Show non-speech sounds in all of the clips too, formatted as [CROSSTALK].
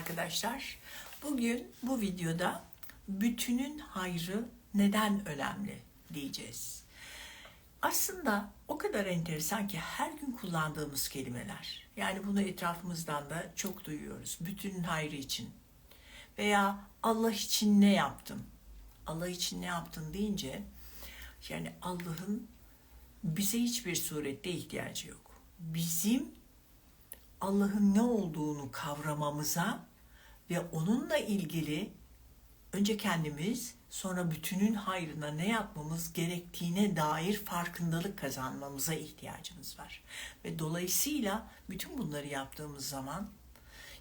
arkadaşlar. Bugün bu videoda bütünün hayrı neden önemli diyeceğiz. Aslında o kadar enteresan ki her gün kullandığımız kelimeler. Yani bunu etrafımızdan da çok duyuyoruz. Bütünün hayrı için. Veya Allah için ne yaptın? Allah için ne yaptın deyince yani Allah'ın bize hiçbir surette ihtiyacı yok. Bizim Allah'ın ne olduğunu kavramamıza ve onunla ilgili önce kendimiz sonra bütünün hayrına ne yapmamız gerektiğine dair farkındalık kazanmamıza ihtiyacımız var. Ve dolayısıyla bütün bunları yaptığımız zaman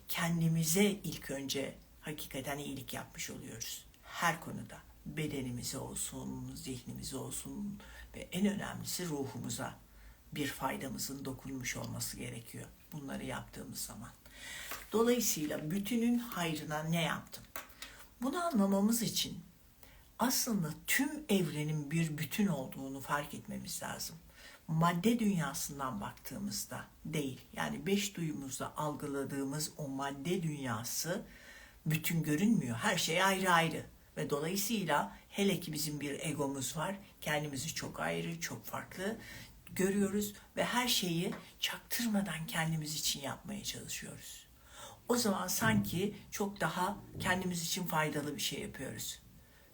kendimize ilk önce hakikaten iyilik yapmış oluyoruz. Her konuda bedenimize olsun, zihnimize olsun ve en önemlisi ruhumuza bir faydamızın dokunmuş olması gerekiyor bunları yaptığımız zaman. Dolayısıyla bütünün hayrına ne yaptım? Bunu anlamamız için aslında tüm evrenin bir bütün olduğunu fark etmemiz lazım. Madde dünyasından baktığımızda değil. Yani beş duyumuzda algıladığımız o madde dünyası bütün görünmüyor. Her şey ayrı ayrı. Ve dolayısıyla hele ki bizim bir egomuz var. Kendimizi çok ayrı, çok farklı görüyoruz ve her şeyi çaktırmadan kendimiz için yapmaya çalışıyoruz. O zaman sanki çok daha kendimiz için faydalı bir şey yapıyoruz.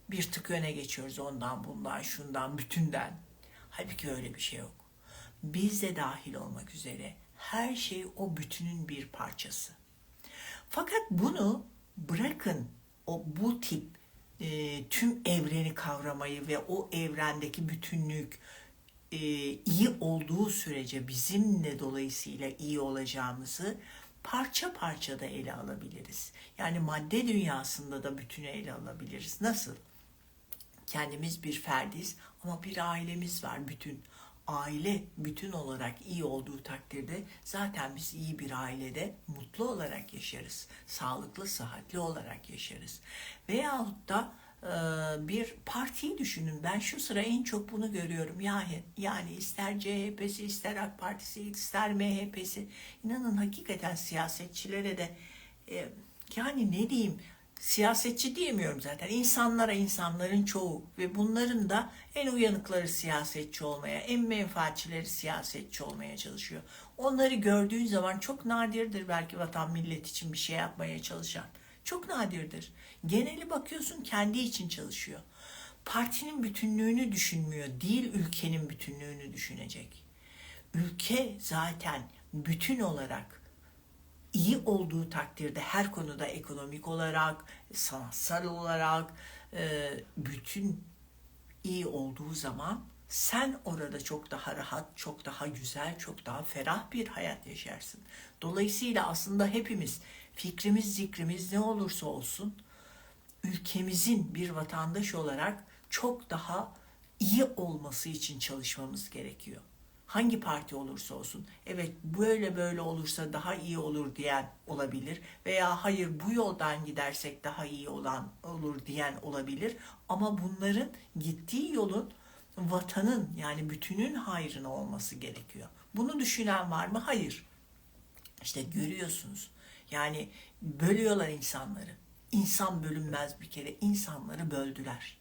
Bir tık öne geçiyoruz ondan, bundan, şundan, bütünden. Halbuki öyle bir şey yok. Biz de dahil olmak üzere her şey o bütünün bir parçası. Fakat bunu bırakın o bu tip e, tüm evreni kavramayı ve o evrendeki bütünlük e, iyi olduğu sürece bizim de dolayısıyla iyi olacağımızı parça parça da ele alabiliriz. Yani madde dünyasında da bütünü ele alabiliriz. Nasıl? Kendimiz bir ferdiz ama bir ailemiz var bütün. Aile bütün olarak iyi olduğu takdirde zaten biz iyi bir ailede mutlu olarak yaşarız. Sağlıklı, sıhhatli olarak yaşarız. Veyahut da bir partiyi düşünün. Ben şu sıra en çok bunu görüyorum. Yani, yani ister CHP'si, ister AK Partisi, ister MHP'si. İnanın hakikaten siyasetçilere de e, yani ne diyeyim siyasetçi diyemiyorum zaten. İnsanlara insanların çoğu ve bunların da en uyanıkları siyasetçi olmaya, en menfaatçileri siyasetçi olmaya çalışıyor. Onları gördüğün zaman çok nadirdir belki vatan millet için bir şey yapmaya çalışan. Çok nadirdir. Geneli bakıyorsun kendi için çalışıyor. Partinin bütünlüğünü düşünmüyor, değil ülkenin bütünlüğünü düşünecek. Ülke zaten bütün olarak iyi olduğu takdirde her konuda ekonomik olarak, sanatsal olarak e, bütün iyi olduğu zaman sen orada çok daha rahat, çok daha güzel, çok daha ferah bir hayat yaşarsın. Dolayısıyla aslında hepimiz fikrimiz, zikrimiz ne olursa olsun ülkemizin bir vatandaş olarak çok daha iyi olması için çalışmamız gerekiyor. Hangi parti olursa olsun. Evet böyle böyle olursa daha iyi olur diyen olabilir veya hayır bu yoldan gidersek daha iyi olan olur diyen olabilir ama bunların gittiği yolun vatanın yani bütünün hayrına olması gerekiyor. Bunu düşünen var mı? Hayır. İşte görüyorsunuz. Yani bölüyorlar insanları. İnsan bölünmez bir kere. İnsanları böldüler.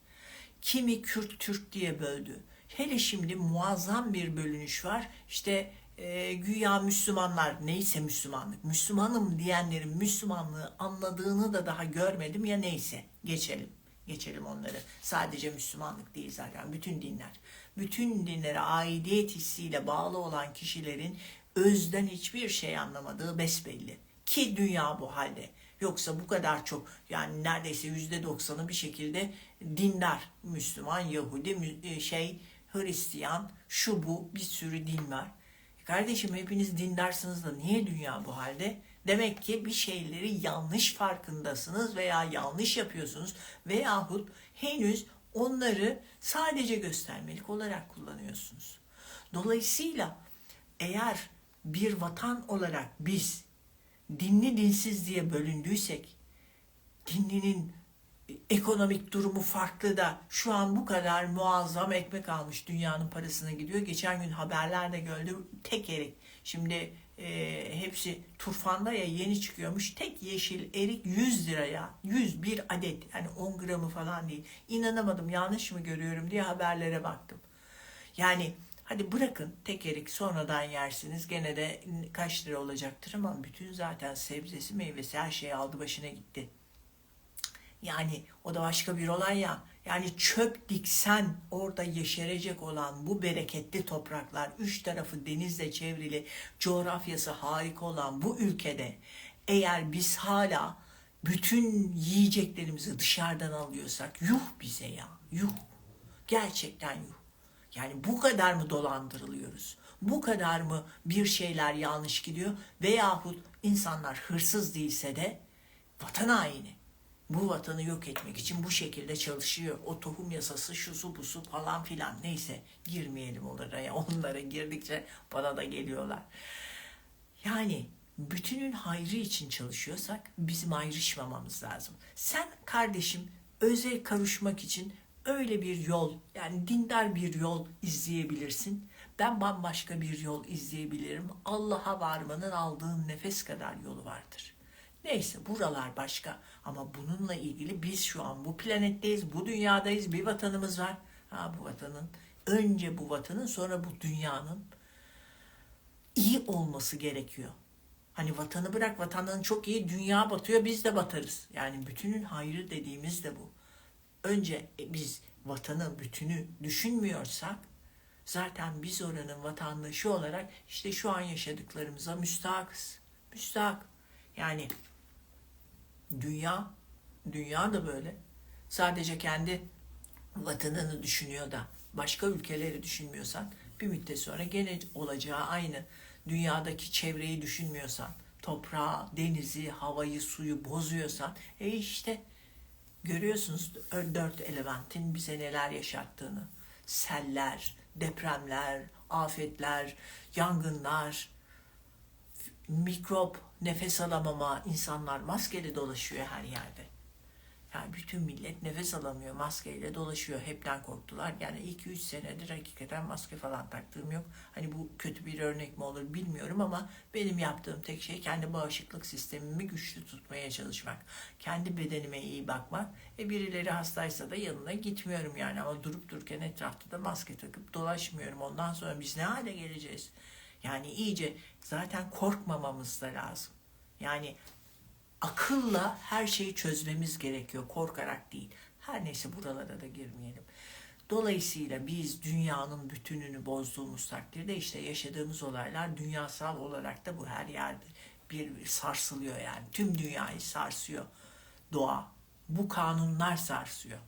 Kimi Kürt Türk diye böldü. Hele şimdi muazzam bir bölünüş var. İşte e, güya Müslümanlar neyse Müslümanlık. Müslümanım diyenlerin Müslümanlığı anladığını da daha görmedim ya neyse. Geçelim. Geçelim onları. Sadece Müslümanlık değil zaten. Bütün dinler. Bütün dinlere aidiyet hissiyle bağlı olan kişilerin özden hiçbir şey anlamadığı besbelli. Ki dünya bu halde. Yoksa bu kadar çok yani neredeyse yüzde doksanı bir şekilde dindar. Müslüman, Yahudi, e, şey, Hristiyan, şu bu bir sürü din var. E kardeşim hepiniz dindarsınız da niye dünya bu halde? Demek ki bir şeyleri yanlış farkındasınız veya yanlış yapıyorsunuz veyahut henüz onları sadece göstermelik olarak kullanıyorsunuz. Dolayısıyla eğer bir vatan olarak biz dinli dinsiz diye bölündüysek, dinlinin ekonomik durumu farklı da şu an bu kadar muazzam ekmek almış dünyanın parasına gidiyor. Geçen gün haberlerde gördüm tek erik. Şimdi e, hepsi turfanda ya yeni çıkıyormuş. Tek yeşil erik 100 liraya. 101 adet. Yani 10 gramı falan değil. İnanamadım yanlış mı görüyorum diye haberlere baktım. Yani hadi bırakın tek erik sonradan yersiniz. Gene de kaç lira olacaktır ama bütün zaten sebzesi meyvesi her şey aldı başına gitti. Yani o da başka bir olay ya. Yani çöp diksen orada yeşerecek olan bu bereketli topraklar, üç tarafı denizle çevrili, coğrafyası harika olan bu ülkede eğer biz hala bütün yiyeceklerimizi dışarıdan alıyorsak yuh bize ya, yuh. Gerçekten yuh. Yani bu kadar mı dolandırılıyoruz? Bu kadar mı bir şeyler yanlış gidiyor? Veyahut insanlar hırsız değilse de vatan haini bu vatanı yok etmek için bu şekilde çalışıyor. O tohum yasası, şusu busu falan filan neyse girmeyelim oraya. [LAUGHS] Onlara girdikçe bana da geliyorlar. Yani bütünün hayrı için çalışıyorsak bizim ayrışmamamız lazım. Sen kardeşim özel karışmak için öyle bir yol yani dindar bir yol izleyebilirsin. Ben bambaşka bir yol izleyebilirim. Allah'a varmanın aldığın nefes kadar yolu vardır. Neyse buralar başka ama bununla ilgili biz şu an bu planetteyiz, bu dünyadayız, bir vatanımız var. Ha bu vatanın, önce bu vatanın sonra bu dünyanın iyi olması gerekiyor. Hani vatanı bırak, vatanın çok iyi, dünya batıyor, biz de batarız. Yani bütünün hayrı dediğimiz de bu. Önce biz vatanı, bütünü düşünmüyorsak zaten biz oranın vatandaşı olarak işte şu an yaşadıklarımıza müstahakız. Müstahak. Yani dünya, dünya da böyle. Sadece kendi vatanını düşünüyor da başka ülkeleri düşünmüyorsan bir müddet sonra gene olacağı aynı. Dünyadaki çevreyi düşünmüyorsan, toprağı, denizi, havayı, suyu bozuyorsan e işte görüyorsunuz dört elementin bize neler yaşattığını. Seller, depremler, afetler, yangınlar, mikrop, nefes alamama, insanlar maskeli dolaşıyor her yerde. Yani bütün millet nefes alamıyor, maskeyle dolaşıyor. Hepten korktular. Yani 2-3 senedir hakikaten maske falan taktığım yok. Hani bu kötü bir örnek mi olur bilmiyorum ama benim yaptığım tek şey kendi bağışıklık sistemimi güçlü tutmaya çalışmak. Kendi bedenime iyi bakmak. E birileri hastaysa da yanına gitmiyorum yani ama durup dururken etrafta da maske takıp dolaşmıyorum. Ondan sonra biz ne hale geleceğiz? Yani iyice zaten korkmamamız da lazım. Yani akılla her şeyi çözmemiz gerekiyor. Korkarak değil. Her neyse buralara da girmeyelim. Dolayısıyla biz dünyanın bütününü bozduğumuz takdirde işte yaşadığımız olaylar dünyasal olarak da bu her yerde bir sarsılıyor yani. Tüm dünyayı sarsıyor doğa. Bu kanunlar sarsıyor.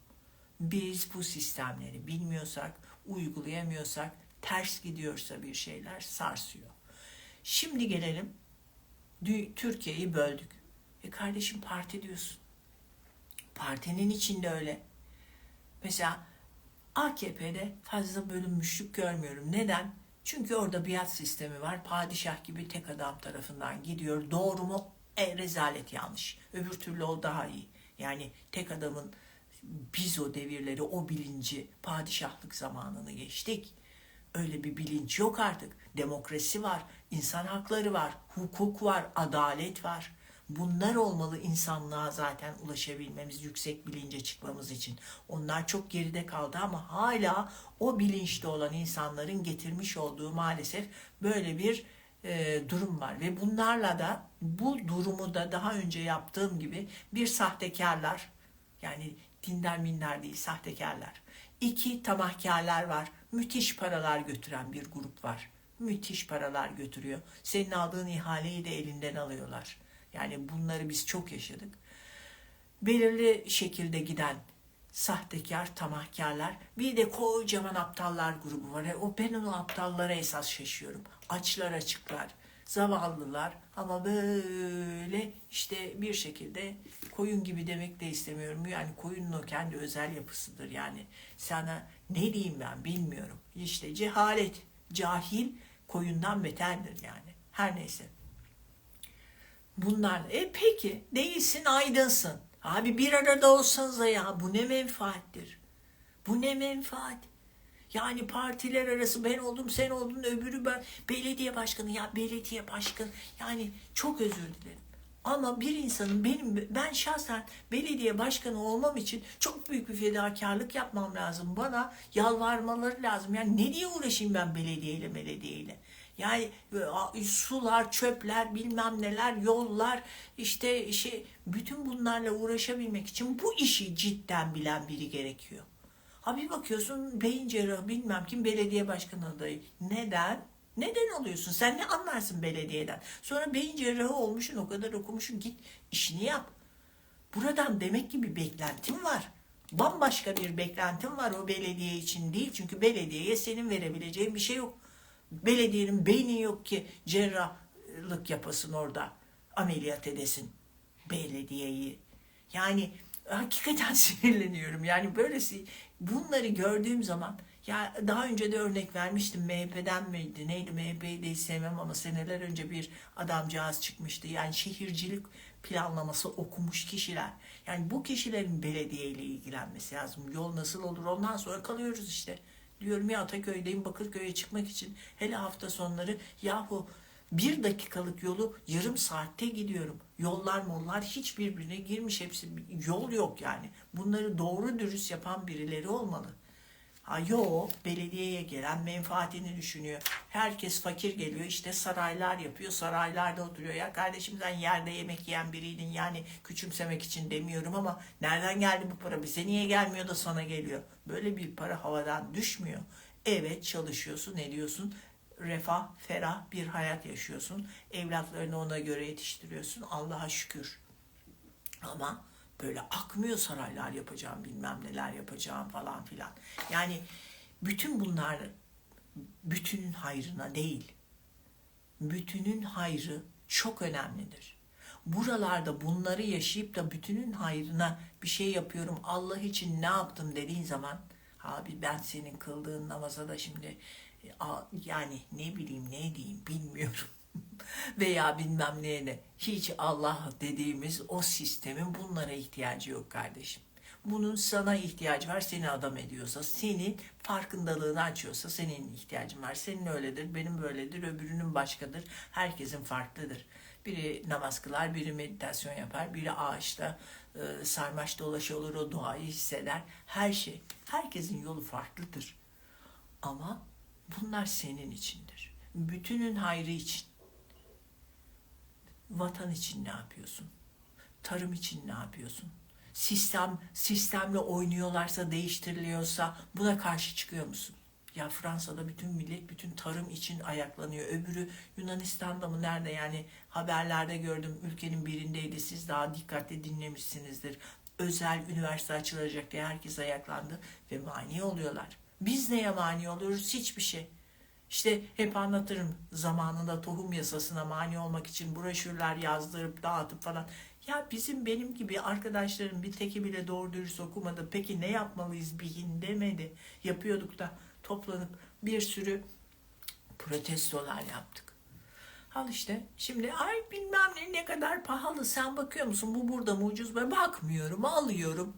Biz bu sistemleri bilmiyorsak, uygulayamıyorsak, ters gidiyorsa bir şeyler sarsıyor. Şimdi gelelim Türkiye'yi böldük. E kardeşim parti diyorsun. Partinin içinde öyle. Mesela AKP'de fazla bölünmüşlük görmüyorum. Neden? Çünkü orada biat sistemi var. Padişah gibi tek adam tarafından gidiyor. Doğru mu? E rezalet yanlış. Öbür türlü o daha iyi. Yani tek adamın biz o devirleri, o bilinci, padişahlık zamanını geçtik. Öyle bir bilinç yok artık. Demokrasi var, insan hakları var, hukuk var, adalet var. Bunlar olmalı insanlığa zaten ulaşabilmemiz, yüksek bilince çıkmamız için. Onlar çok geride kaldı ama hala o bilinçte olan insanların getirmiş olduğu maalesef böyle bir e, durum var. Ve bunlarla da bu durumu da daha önce yaptığım gibi bir sahtekarlar yani dindar minder değil sahtekarlar. İki tamahkarlar var. Müthiş paralar götüren bir grup var. Müthiş paralar götürüyor. Senin aldığın ihaleyi de elinden alıyorlar. Yani bunları biz çok yaşadık. Belirli şekilde giden sahtekar, tamahkarlar. Bir de kocaman aptallar grubu var. O ben o aptallara esas şaşıyorum. Açlar açıklar, zavallılar ama böyle işte bir şekilde koyun gibi demek de istemiyorum. Yani koyunun o kendi özel yapısıdır. Yani sana ne diyeyim ben bilmiyorum. İşte cehalet, cahil koyundan beterdir yani. Her neyse. Bunlar e peki değilsin aydınsın. Abi bir arada olsanız ya bu ne menfaattir? Bu ne menfaat? Yani partiler arası ben oldum sen oldun öbürü ben belediye başkanı ya belediye başkanı yani çok özür dilerim. Ama bir insanın benim ben şahsen belediye başkanı olmam için çok büyük bir fedakarlık yapmam lazım. Bana yalvarmaları lazım. Yani ne diye uğraşayım ben belediyeyle belediyeyle? Yani e, sular, çöpler, bilmem neler, yollar, işte şey bütün bunlarla uğraşabilmek için bu işi cidden bilen biri gerekiyor. Ha bir bakıyorsun beyin cerrahı bilmem kim belediye başkanı adayı. Neden? Neden oluyorsun? Sen ne anlarsın belediyeden? Sonra beyin cerrahı olmuşsun, o kadar okumuşsun. Git işini yap. Buradan demek ki bir beklentim var. Bambaşka bir beklentim var o belediye için değil. Çünkü belediyeye senin verebileceğin bir şey yok. Belediyenin beyni yok ki cerrahlık yapasın orada. Ameliyat edesin belediyeyi. Yani hakikaten [LAUGHS] sinirleniyorum. Yani böylesi bunları gördüğüm zaman ya daha önce de örnek vermiştim MHP'den miydi neydi MHP'yi de sevmem ama seneler önce bir adamcağız çıkmıştı. Yani şehircilik planlaması okumuş kişiler. Yani bu kişilerin belediye ile ilgilenmesi lazım. Yol nasıl olur ondan sonra kalıyoruz işte. Diyorum ya Ataköy'deyim Bakırköy'e çıkmak için hele hafta sonları yahu bir dakikalık yolu yarım saatte gidiyorum. Yollar mollar hiç birbirine girmiş hepsi. Yol yok yani. Bunları doğru dürüst yapan birileri olmalı. Ha yo belediyeye gelen menfaatini düşünüyor. Herkes fakir geliyor işte saraylar yapıyor. Saraylarda oturuyor. Ya kardeşim sen yerde yemek yiyen biriydin. Yani küçümsemek için demiyorum ama nereden geldi bu para? Bize niye gelmiyor da sana geliyor? Böyle bir para havadan düşmüyor. Evet çalışıyorsun, ne diyorsun? refah, ferah bir hayat yaşıyorsun. Evlatlarını ona göre yetiştiriyorsun. Allah'a şükür. Ama böyle akmıyor saraylar yapacağım, bilmem neler yapacağım falan filan. Yani bütün bunlar bütünün hayrına değil. Bütünün hayrı çok önemlidir. Buralarda bunları yaşayıp da bütünün hayrına bir şey yapıyorum, Allah için ne yaptım dediğin zaman abi ben senin kıldığın namaza da şimdi yani ne bileyim ne diyeyim bilmiyorum. Veya bilmem neye ne. Hiç Allah dediğimiz o sistemin bunlara ihtiyacı yok kardeşim. Bunun sana ihtiyacı var seni adam ediyorsa, senin farkındalığını açıyorsa senin ihtiyacın var. Senin öyledir, benim böyledir, öbürünün başkadır. Herkesin farklıdır. Biri namaz kılar, biri meditasyon yapar, biri ağaçta e, sarmaş dolaşı olur, o duayı hisseder. Her şey, herkesin yolu farklıdır. Ama Bunlar senin içindir. Bütünün hayrı için. Vatan için ne yapıyorsun? Tarım için ne yapıyorsun? Sistem sistemle oynuyorlarsa, değiştiriliyorsa buna karşı çıkıyor musun? Ya Fransa'da bütün millet bütün tarım için ayaklanıyor. Öbürü Yunanistan'da mı nerede yani haberlerde gördüm ülkenin birindeydi. Siz daha dikkatli dinlemişsinizdir. Özel üniversite açılacak diye herkes ayaklandı ve mani oluyorlar. Biz neye mani oluyoruz? Hiçbir şey. İşte hep anlatırım zamanında tohum yasasına mani olmak için broşürler yazdırıp dağıtıp falan. Ya bizim benim gibi arkadaşlarım bir teki bile doğru dürüst okumadı. Peki ne yapmalıyız bihin demedi. Yapıyorduk da toplanıp bir sürü protestolar yaptık. Al işte şimdi ay bilmem ne ne kadar pahalı sen bakıyor musun bu burada mı ucuz mu bakmıyorum alıyorum.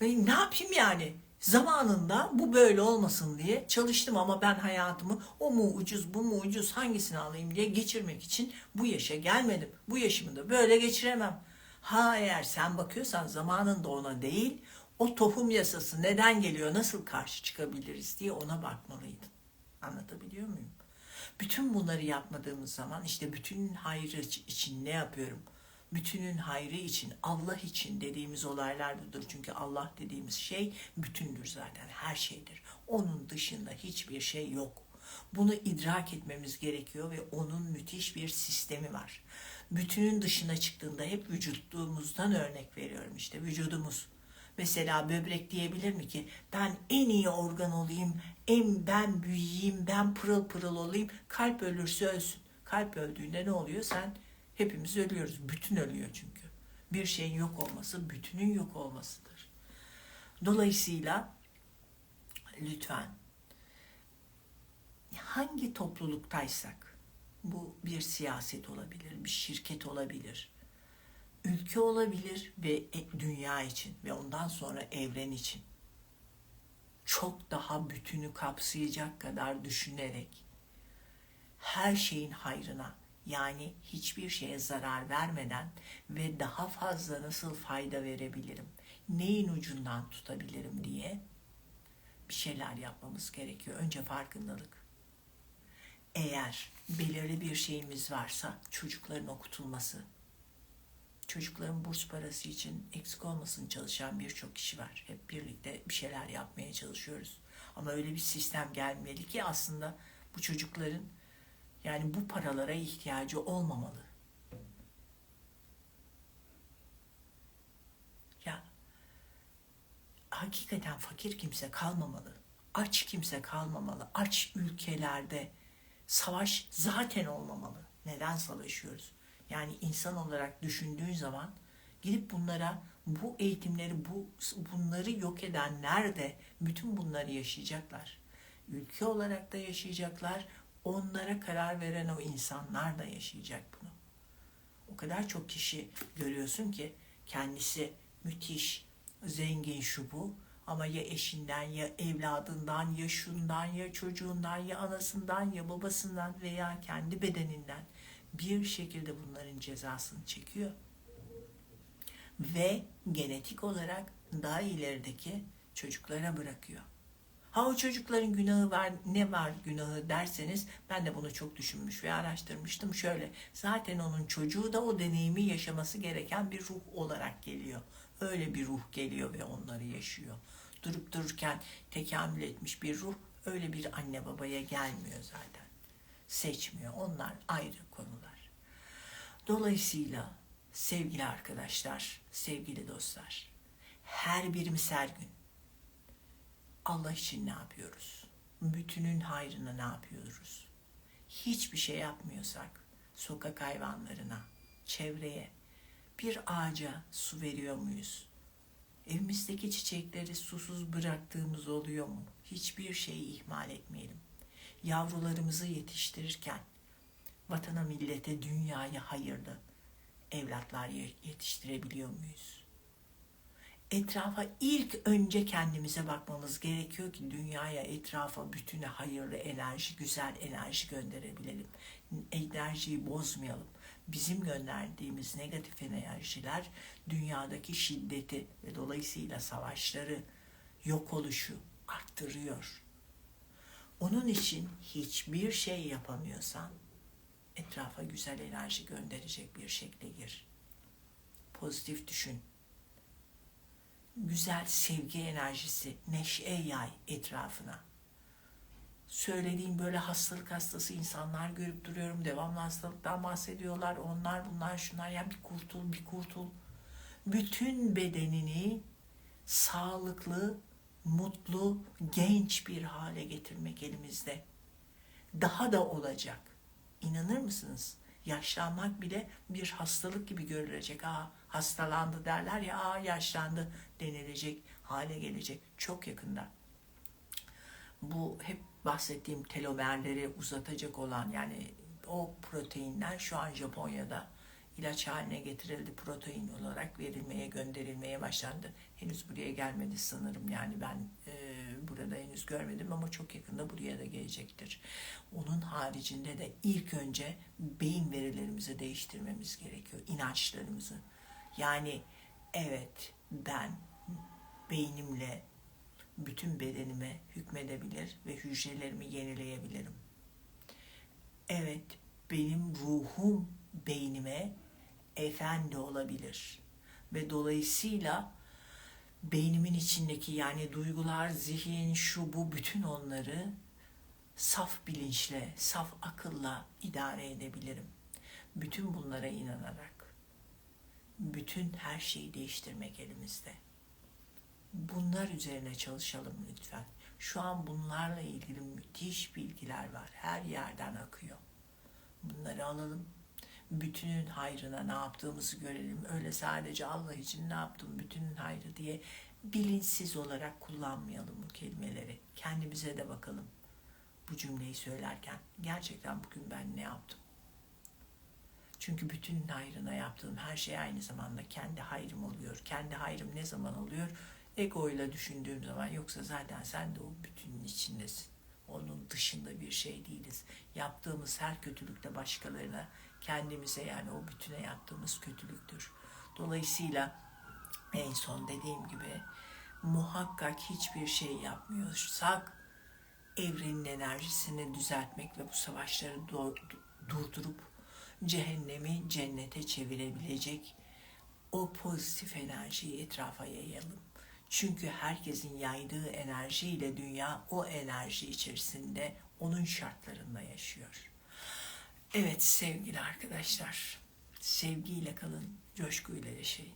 E, ne yapayım yani Zamanında bu böyle olmasın diye çalıştım ama ben hayatımı o mu ucuz bu mu ucuz hangisini alayım diye geçirmek için bu yaşa gelmedim. Bu yaşımı da böyle geçiremem. Ha eğer sen bakıyorsan zamanında ona değil o tohum yasası neden geliyor nasıl karşı çıkabiliriz diye ona bakmalıydın. Anlatabiliyor muyum? Bütün bunları yapmadığımız zaman işte bütün hayrı için ne yapıyorum? Bütünün hayrı için, Allah için dediğimiz olaylar budur. Çünkü Allah dediğimiz şey bütündür zaten, her şeydir. Onun dışında hiçbir şey yok. Bunu idrak etmemiz gerekiyor ve onun müthiş bir sistemi var. Bütünün dışına çıktığında hep vücudumuzdan örnek veriyorum işte vücudumuz. Mesela böbrek diyebilir mi ki ben en iyi organ olayım, en ben büyüyeyim, ben pırıl pırıl olayım. Kalp ölürse ölsün. Kalp öldüğünde ne oluyor? Sen Hepimiz ölüyoruz. Bütün ölüyor çünkü. Bir şeyin yok olması bütünün yok olmasıdır. Dolayısıyla lütfen hangi topluluktaysak bu bir siyaset olabilir, bir şirket olabilir, ülke olabilir ve e, dünya için ve ondan sonra evren için çok daha bütünü kapsayacak kadar düşünerek her şeyin hayrına yani hiçbir şeye zarar vermeden ve daha fazla nasıl fayda verebilirim, neyin ucundan tutabilirim diye bir şeyler yapmamız gerekiyor. Önce farkındalık. Eğer belirli bir şeyimiz varsa çocukların okutulması, çocukların burs parası için eksik olmasın çalışan birçok kişi var. Hep birlikte bir şeyler yapmaya çalışıyoruz. Ama öyle bir sistem gelmeli ki aslında bu çocukların yani bu paralara ihtiyacı olmamalı. Ya hakikaten fakir kimse kalmamalı. Aç kimse kalmamalı. Aç ülkelerde savaş zaten olmamalı. Neden savaşıyoruz? Yani insan olarak düşündüğün zaman gidip bunlara bu eğitimleri bu bunları yok edenler de bütün bunları yaşayacaklar. Ülke olarak da yaşayacaklar. Onlara karar veren o insanlar da yaşayacak bunu. O kadar çok kişi görüyorsun ki kendisi müthiş, zengin şu bu ama ya eşinden ya evladından ya şundan ya çocuğundan ya anasından ya babasından veya kendi bedeninden bir şekilde bunların cezasını çekiyor. Ve genetik olarak daha ilerideki çocuklara bırakıyor. Ha o çocukların günahı var, ne var günahı derseniz ben de bunu çok düşünmüş ve araştırmıştım. Şöyle, zaten onun çocuğu da o deneyimi yaşaması gereken bir ruh olarak geliyor. Öyle bir ruh geliyor ve onları yaşıyor. Durup dururken tekamül etmiş bir ruh öyle bir anne babaya gelmiyor zaten. Seçmiyor. Onlar ayrı konular. Dolayısıyla sevgili arkadaşlar, sevgili dostlar, her birimiz her gün Allah için ne yapıyoruz? Bütünün hayrına ne yapıyoruz? Hiçbir şey yapmıyorsak sokak hayvanlarına, çevreye, bir ağaca su veriyor muyuz? Evimizdeki çiçekleri susuz bıraktığımız oluyor mu? Hiçbir şeyi ihmal etmeyelim. Yavrularımızı yetiştirirken vatana, millete, dünyaya hayırlı evlatlar yetiştirebiliyor muyuz? Etrafa ilk önce kendimize bakmamız gerekiyor ki dünyaya, etrafa, bütüne hayırlı enerji, güzel enerji gönderebilelim. Enerjiyi bozmayalım bizim gönderdiğimiz negatif enerjiler dünyadaki şiddeti ve dolayısıyla savaşları, yok oluşu arttırıyor. Onun için hiçbir şey yapamıyorsan etrafa güzel enerji gönderecek bir şekle gir. Pozitif düşün. Güzel sevgi enerjisi, neşe yay etrafına söylediğim böyle hastalık hastası insanlar görüp duruyorum. Devamlı hastalıktan bahsediyorlar. Onlar bunlar şunlar. Ya bir kurtul bir kurtul. Bütün bedenini sağlıklı, mutlu, genç bir hale getirmek elimizde. Daha da olacak. İnanır mısınız? Yaşlanmak bile bir hastalık gibi görülecek. Aa hastalandı derler ya, aa yaşlandı denilecek hale gelecek çok yakında. Bu hep bahsettiğim telomerleri uzatacak olan yani o proteinler şu an Japonya'da ilaç haline getirildi protein olarak verilmeye gönderilmeye başlandı. Henüz buraya gelmedi sanırım yani ben e, burada henüz görmedim ama çok yakında buraya da gelecektir. Onun haricinde de ilk önce beyin verilerimizi değiştirmemiz gerekiyor, inançlarımızı. Yani evet ben beynimle bütün bedenime hükmedebilir ve hücrelerimi yenileyebilirim. Evet, benim ruhum beynime efendi olabilir ve dolayısıyla beynimin içindeki yani duygular, zihin, şu bu bütün onları saf bilinçle, saf akılla idare edebilirim. Bütün bunlara inanarak bütün her şeyi değiştirmek elimizde. Bunlar üzerine çalışalım lütfen. Şu an bunlarla ilgili müthiş bilgiler var. Her yerden akıyor. Bunları alalım. Bütünün hayrına ne yaptığımızı görelim. Öyle sadece Allah için ne yaptım bütünün hayrı diye bilinçsiz olarak kullanmayalım bu kelimeleri. Kendimize de bakalım. Bu cümleyi söylerken gerçekten bugün ben ne yaptım? Çünkü bütünün hayrına yaptığım her şey aynı zamanda kendi hayrım oluyor. Kendi hayrım ne zaman oluyor? Egoyla düşündüğüm zaman yoksa zaten sen de o bütünün içindesin. Onun dışında bir şey değiliz. Yaptığımız her kötülük de başkalarına, kendimize yani o bütüne yaptığımız kötülüktür. Dolayısıyla en son dediğim gibi muhakkak hiçbir şey yapmıyorsak evrenin enerjisini düzeltmek ve bu savaşları durdurup cehennemi cennete çevirebilecek o pozitif enerjiyi etrafa yayalım. Çünkü herkesin yaydığı enerjiyle dünya o enerji içerisinde onun şartlarında yaşıyor. Evet sevgili arkadaşlar, sevgiyle kalın, coşkuyla yaşayın.